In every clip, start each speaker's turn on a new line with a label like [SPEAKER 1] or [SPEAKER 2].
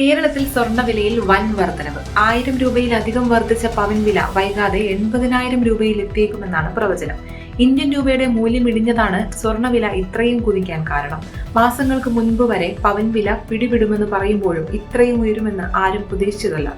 [SPEAKER 1] കേരളത്തിൽ സ്വർണവിലയിൽ വൻ വർധനവ്. ആയിരം രൂപയിലധികം വർദ്ധിച്ച പവൻ വില വൈകാതെ എൺപതിനായിരം രൂപയിൽ എത്തിയേക്കുമെന്നാണ് പ്രവചനം. ഇന്ത്യൻ രൂപയുടെ മൂല്യം ഇടിഞ്ഞതാണ് സ്വർണവില ഇത്രയും കുതിക്കാൻ കാരണം. മാസങ്ങൾക്ക് മുൻപ് വരെ പവൻ വില പിടിപെടുമെന്ന് പറയുമ്പോഴും ഇത്രയും ഉയരുമെന്ന് ആരും പ്രതീക്ഷിച്ചതല്ല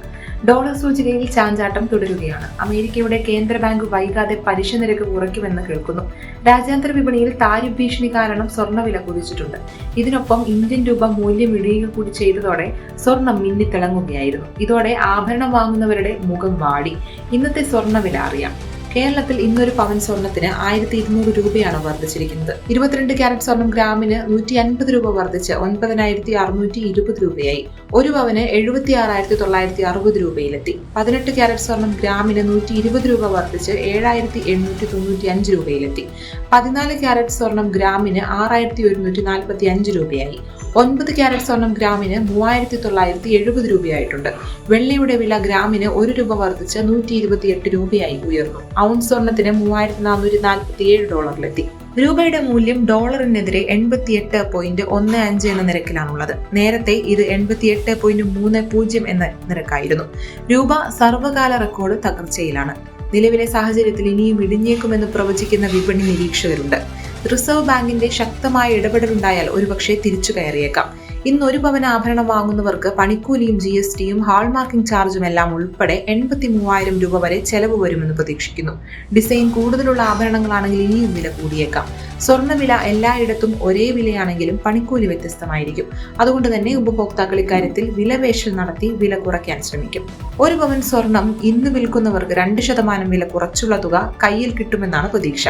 [SPEAKER 1] ഡോളർ സൂചികയിൽ ചാഞ്ചാട്ടം തുടരുകയാണ്. അമേരിക്കയുടെ കേന്ദ്ര ബാങ്ക് വൈകാതെ പലിശ നിരക്ക് കുറയ്ക്കുമെന്ന് കേൾക്കുന്നു. രാജ്യാന്തര വിപണിയിൽ താരിഫ് ഭീഷണി കാരണം സ്വർണവില കുതിച്ചിട്ടുണ്ട്. ഇതിനൊപ്പം ഇന്ത്യൻ രൂപ മൂല്യം ഇടിയുക കൂടി ചെയ്തതോടെ സ്വർണം മിന്നിത്തിളങ്ങുകയായിരുന്നു. ഇതോടെ ആഭരണം വാങ്ങുന്നവരുടെ മുഖം വാടി. ഇന്നത്തെ സ്വർണവില അറിയാം. കേരളത്തിൽ ഇന്നൊരു പവൻ സ്വർണത്തിന് ആയിരത്തി ഇരുന്നൂറ് രൂപയാണ് വർദ്ധിച്ചിരിക്കുന്നത്. ഇരുപത്തിരണ്ട് ക്യാരറ്റ് സ്വർണം ഗ്രാമിന് നൂറ്റി അൻപത് രൂപ വർദ്ധിച്ച് ഒൻപതിനായിരത്തി അറുന്നൂറ്റി ഇരുപത് രൂപയായി. ഒരു പവന് എഴുപത്തി ആറായിരത്തി തൊള്ളായിരത്തി അറുപത് രൂപയിലെത്തി. പതിനെട്ട് ക്യാരറ്റ് സ്വർണം ഗ്രാമിന് നൂറ്റി ഇരുപത് രൂപ വർദ്ധിച്ച് ഏഴായിരത്തി എണ്ണൂറ്റി തൊണ്ണൂറ്റി അഞ്ച് രൂപയിലെത്തി. പതിനാല് ക്യാരറ്റ് സ്വർണം ഗ്രാമിന് ആറായിരത്തി ഒരുന്നൂറ്റി നാൽപ്പത്തി അഞ്ച് രൂപയായി. ഒൻപത് ക്യാരറ്റ് സ്വർണം ഗ്രാമിന് മൂവായിരത്തി തൊള്ളായിരത്തി എഴുപത് രൂപയായിട്ടുണ്ട്. വെള്ളിയുടെ വില ഗ്രാമിന് ഒരു രൂപ വർദ്ധിച്ച് നൂറ്റി ഇരുപത്തിയെട്ട് രൂപയായി ഉയർന്നു. ഔൺസ് സ്വർണത്തിന് മൂവായിരത്തി നാനൂറ്റി നാൽപ്പത്തി ഏഴ് ഡോളറിലെത്തി. രൂപയുടെ മൂല്യം ഡോളറിനെതിരെ എൺപത്തിയെട്ട് പോയിന്റ് ഒന്ന് അഞ്ച് എന്ന നിരക്കിലാണുള്ളത്. നേരത്തെ ഇത് എൺപത്തിയെട്ട് പോയിന്റ് മൂന്ന് പൂജ്യം എന്ന നിരക്കായിരുന്നു. രൂപ സർവകാല റെക്കോർഡ് തകർച്ചയിലാണ്. നിലവിലെ സാഹചര്യത്തിൽ ഇനിയും ഇടിഞ്ഞേക്കുമെന്ന് പ്രവചിക്കുന്ന വിപണി നിരീക്ഷകരുണ്ട്. റിസർവ് ബാങ്കിന്റെ ശക്തമായ ഇടപെടലുണ്ടായാൽ ഒരുപക്ഷെ തിരിച്ചു കയറിയേക്കാം ഇന്ന് ഒരു പവൻ ആഭരണം വാങ്ങുന്നവർക്ക് പണിക്കൂലിയും ജി എസ് ടിയും ഹാൾമാർക്കിംഗ് ചാർജും എല്ലാം ഉൾപ്പെടെ എൺപത്തി മൂവായിരം രൂപ വരെ ചെലവ് വരുമെന്ന് പ്രതീക്ഷിക്കുന്നു. ഡിസൈൻ കൂടുതലുള്ള ആഭരണങ്ങളാണെങ്കിൽ ഇനിയും വില കൂടിയേക്കാം. സ്വർണവില എല്ലായിടത്തും ഒരേ വിലയാണെങ്കിലും പണിക്കൂലി വ്യത്യസ്തമായിരിക്കും. അതുകൊണ്ട് തന്നെ ഉപഭോക്താക്കൾ ഇക്കാര്യത്തിൽ വിലവേഷൽ നടത്തി വില കുറയ്ക്കാൻ ശ്രമിക്കും. ഒരു പവൻ സ്വർണം ഇന്ന് വിൽക്കുന്നവർക്ക് രണ്ട് ശതമാനം വില കുറച്ചുള്ള തുക കയ്യിൽ കിട്ടുമെന്നാണ് പ്രതീക്ഷ.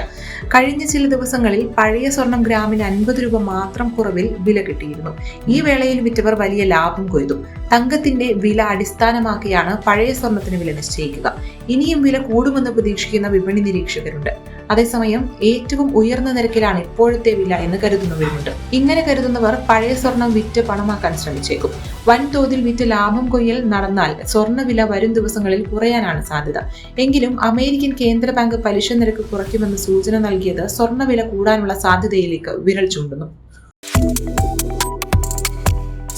[SPEAKER 1] കഴിഞ്ഞ ചില ദിവസങ്ങളിൽ പഴയ സ്വർണം ഗ്രാമിന് അൻപത് രൂപ മാത്രം കുറവിൽ വില കിട്ടിയിരുന്നു. ഈ വേളയിൽ വിറ്റവർ വലിയ ലാഭം കൊയ്തു. തങ്കത്തിന്റെ വില അടിസ്ഥാനമാക്കിയാണ് പഴയ സ്വർണത്തിന് വില നിശ്ചയിക്കുക. ഇനിയും വില കൂടുമെന്ന് പ്രതീക്ഷിക്കുന്ന വിപണി നിരീക്ഷകരുണ്ട്. അതേസമയം ഏറ്റവും ഉയർന്ന നിരക്കിലാണ് ഇപ്പോഴത്തെ വില എന്ന് കരുതുന്നവരുമുണ്ട്. ഇങ്ങനെ കരുതുന്നവർ പഴയ സ്വർണം വിറ്റ് പണമാക്കാൻ ശ്രമിച്ചേക്കും. വൻതോതിൽ വിറ്റ് ലാഭം കൊയ്യൽ നടന്നാൽ സ്വർണവില വരും ദിവസങ്ങളിൽ കുറയാനാണ് സാധ്യത. എങ്കിലും അമേരിക്കൻ കേന്ദ്ര ബാങ്ക് പലിശ നിരക്ക് കുറയ്ക്കുമെന്ന് സൂചന നൽകിയത് സ്വർണവില കൂടാനുള്ള സാധ്യതയിലേക്ക് വിരൽ ചൂണ്ടുന്നു.